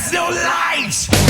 There's no light.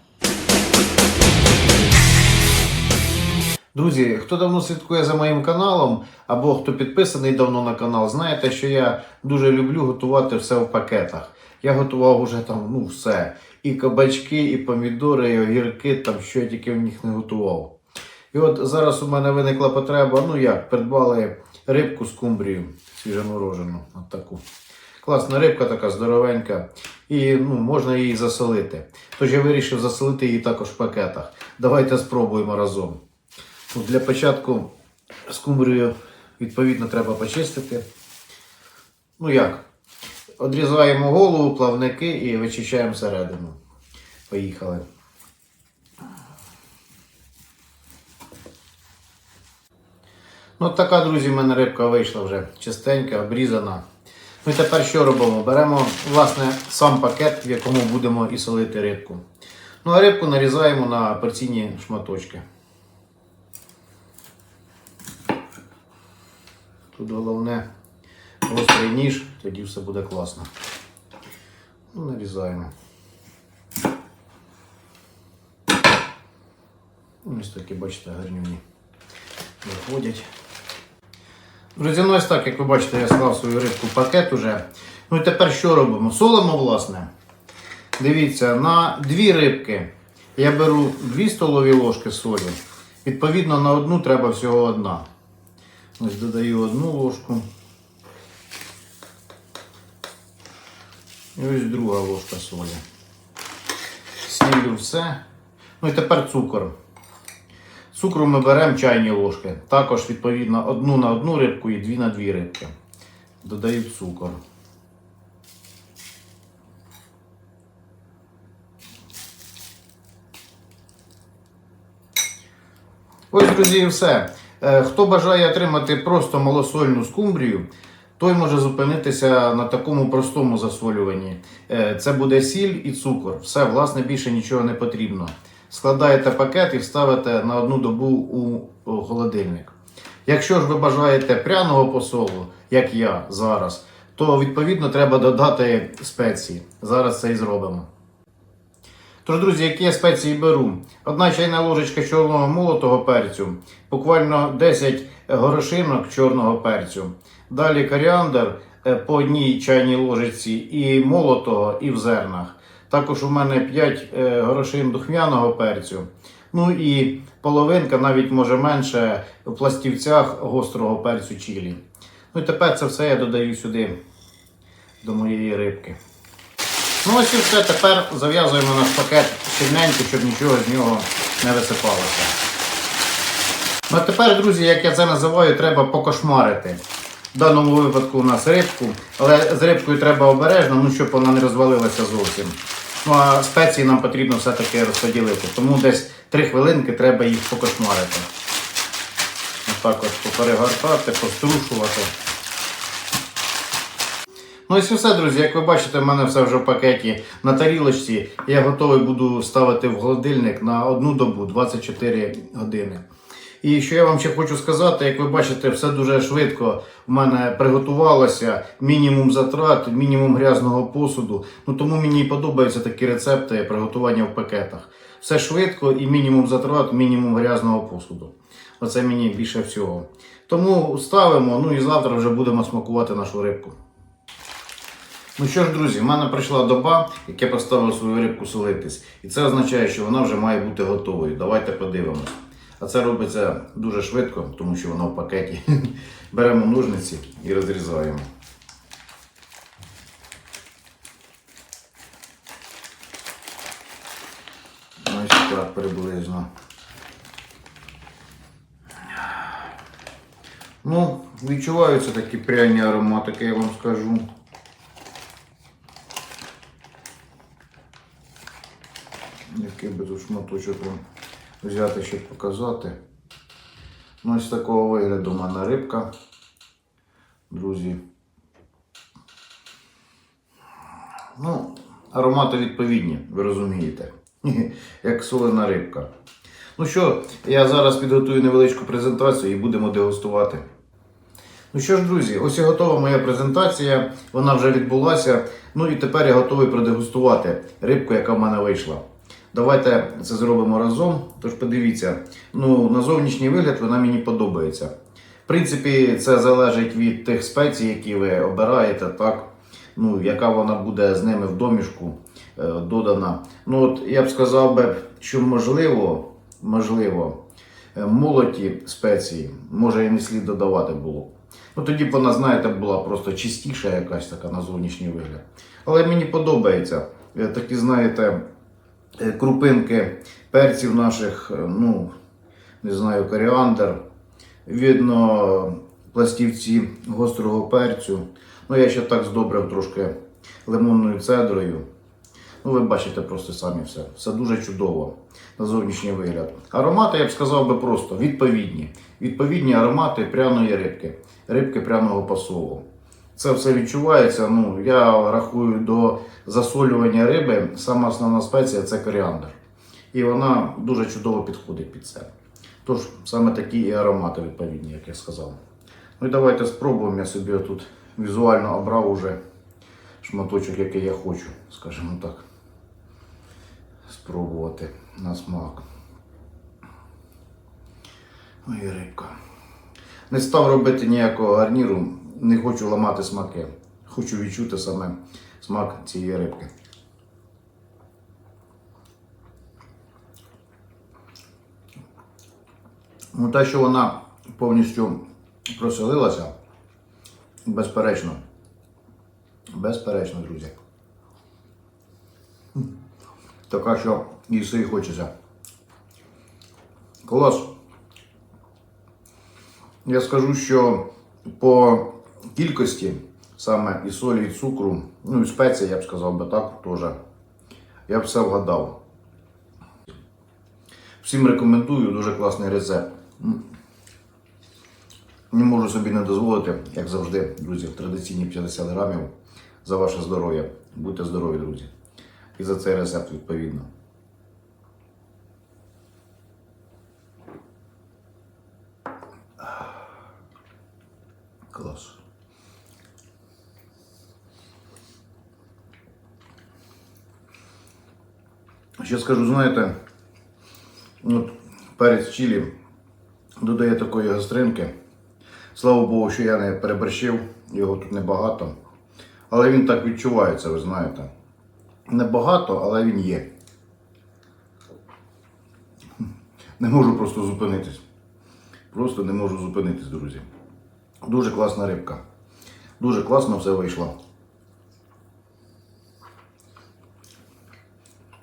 Друзі, хто давно слідкує за моїм каналом, або хто підписаний давно на канал, знаєте, що я дуже люблю готувати все в пакетах. Я готував уже там ну все. І кабачки, і помідори, і огірки, там що я тільки в них не готував. І от зараз у мене виникла потреба, ну як, придбали рибку з кумбрію свіжоморожену. От таку. Класна рибка, така здоровенька. І ну, можна її засолити. Тож я вирішив засолити її також в пакетах. Давайте спробуємо разом. Ну, Для початку скумбрію відповідно треба почистити. Ну як? Одрізаємо голову, плавники і вичищаємо середину. Поїхали. Ну, така, друзі, в мене рибка вийшла вже чистенька, обрізана. Ну і тепер що робимо? Беремо, власне, сам пакет, в якому будемо і солити рибку. Ну, а рибку нарізаємо на порційні шматочки. Тут головне гострий ніж, тоді все буде класно. Ну, нарізаємо. Ну, Ось такі, бачите, гарнюні виходять. Друзі, ну ось так, як ви бачите, я склав свою рибку в пакет уже. Ну і тепер що робимо? Солимо, власне. Дивіться, на дві рибки я беру 2 столові ложки солі. Відповідно, на одну треба всього одна. Ось додаю одну ложку. І ось друга ложка солі. Сіллю все. Ну і тепер цукор. Цукру ми беремо чайні ложки. Також, відповідно, одну на одну рибку і дві на дві рибки. Додаю цукор. Ось, друзі, і все. Е, Хто бажає отримати просто малосольну скумбрію, той може зупинитися на такому простому засолюванні. Е, Це буде сіль і цукор. Все, власне, більше нічого не потрібно. Складаєте пакет і ставите на одну добу у холодильник. Якщо ж ви бажаєте пряного посолу, як я зараз, то відповідно треба додати спеції. Зараз це і зробимо. Тож, друзі, які я спеції беру? Одна чайна ложечка чорного молотого перцю, буквально 10 горошинок чорного перцю. Далі коріандр е, по одній чайній ложечці і молотого, і в зернах. Також у мене 5 е, горошин духмяного перцю. Ну і половинка, навіть може менше, в пластівцях гострого перцю чилі. Ну і тепер це все я додаю сюди до моєї рибки. Ну ось і все, тепер зав'язуємо наш пакет щільненько, щоб нічого з нього не висипалося. Ну а тепер, друзі, як я це називаю, треба покошмарити. В даному випадку у нас рибку, але з рибкою треба обережно, ну, щоб вона не розвалилася зовсім. Ну а спеції нам потрібно все-таки розподілити. Тому десь 3 хвилинки треба їх покошмарити. Отак от поперегортати, пострушувати. Ну ось і все, друзі. Як ви бачите, в мене все вже в пакеті на тарілочці. Я готовий буду ставити в холодильник на одну добу 24 години. І що я вам ще хочу сказати, як ви бачите, все дуже швидко в мене приготувалося. Мінімум затрат, мінімум грязного посуду. Ну тому мені і подобаються такі рецепти приготування в пакетах. Все швидко і мінімум затрат, мінімум грязного посуду. Оце мені більше всього. Тому ставимо, ну і завтра вже будемо смакувати нашу рибку. Ну що ж, друзі, в мене прийшла доба, як я поставив свою рибку солитись. І це означає, що вона вже має бути готовою. Давайте подивимось. А це робиться дуже швидко, тому що воно в пакеті. Беремо ножниці і розрізаємо. так приблизно. Ну, відчуваються такі пряні ароматики, я вам скажу. Який би тут шматочок вам взяти, щоб показати. Ну, ось такого вигляду у мене рибка. Друзі. Ну, аромати відповідні, ви розумієте. Як солена рибка. Ну що, я зараз підготую невеличку презентацію і будемо дегустувати. Ну що ж, друзі, ось і готова моя презентація. Вона вже відбулася. Ну і тепер я готовий продегустувати рибку, яка в мене вийшла. Давайте це зробимо разом. Тож подивіться, ну, на зовнішній вигляд вона мені подобається. В принципі, це залежить від тих спецій, які ви обираєте, так? Ну, яка вона буде з ними в домішку е, додана. Ну, от я б сказав би, що можливо, можливо, е, молоті спеції, може і не слід додавати було. Ну тоді б вона, знаєте, була просто чистіша якась така на зовнішній вигляд. Але мені подобається. Е, Такі, знаєте, крупинки перців наших, е, ну, не знаю, коріандр. Видно пластівці гострого перцю. Ну, я ще так здобрив трошки лимонною цедрою. Ну, ви бачите просто самі все. Все дуже чудово на зовнішній вигляд. Аромати, я б сказав би просто відповідні. Відповідні аромати пряної рибки, рибки пряного посолу. Це все відчувається. Ну, я рахую до засолювання риби. Сама основна спеція це коріандр. І вона дуже чудово підходить під це. Тож саме такі і аромати відповідні, як я сказав. Ну і давайте спробуємо. Я собі тут візуально обрав уже шматочок, який я хочу, скажімо так. Спробувати на смак. Ой, рибка. Не став робити ніякого гарніру, не хочу ламати смаки. Хочу відчути саме смак цієї рибки. Ну, те, що вона повністю проселилася, безперечно. Безперечно, друзі. Така, що їсти і хочеться. Клас. Я скажу, що по кількості саме і солі, і цукру, ну і спеції, я б сказав би так, теж. Я б все вгадав. Всім рекомендую, дуже класний рецепт. Не можу собі не дозволити, як завжди, друзі, традиційні 50 грамів за ваше здоров'я. Будьте здорові, друзі. І за цей рецепт відповідно. Клас. Ще скажу, знаєте, от перець чилі додає такої гостринки. Слава Богу, що я не переборщив, його тут небагато. Але він так відчувається, ви знаєте. Небагато, але він є. Не можу просто зупинитись. Просто не можу зупинитись, друзі. Дуже класна рибка. Дуже класно все вийшло.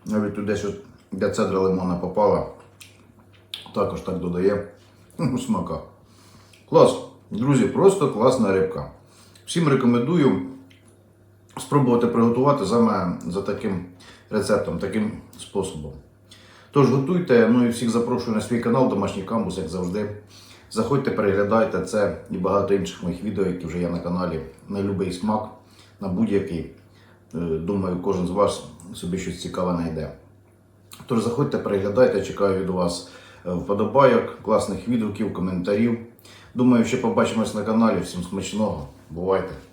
Навіть туди, що де цедра лимона попала, також так додає ну, смака. Клас. Друзі, просто класна рибка. Всім рекомендую спробувати приготувати саме за таким рецептом, таким способом. Тож готуйте, ну і всіх запрошую на свій канал Домашній камбус, як завжди. Заходьте, переглядайте це і багато інших моїх відео, які вже є на каналі. На будь-який смак, на будь-який. Е, Думаю, кожен з вас собі щось цікаве знайде. Тож заходьте, переглядайте, чекаю від вас е, вподобайок, класних відгуків, коментарів. Думаю, ще побачимось на каналі. Всім смачного. Бувайте!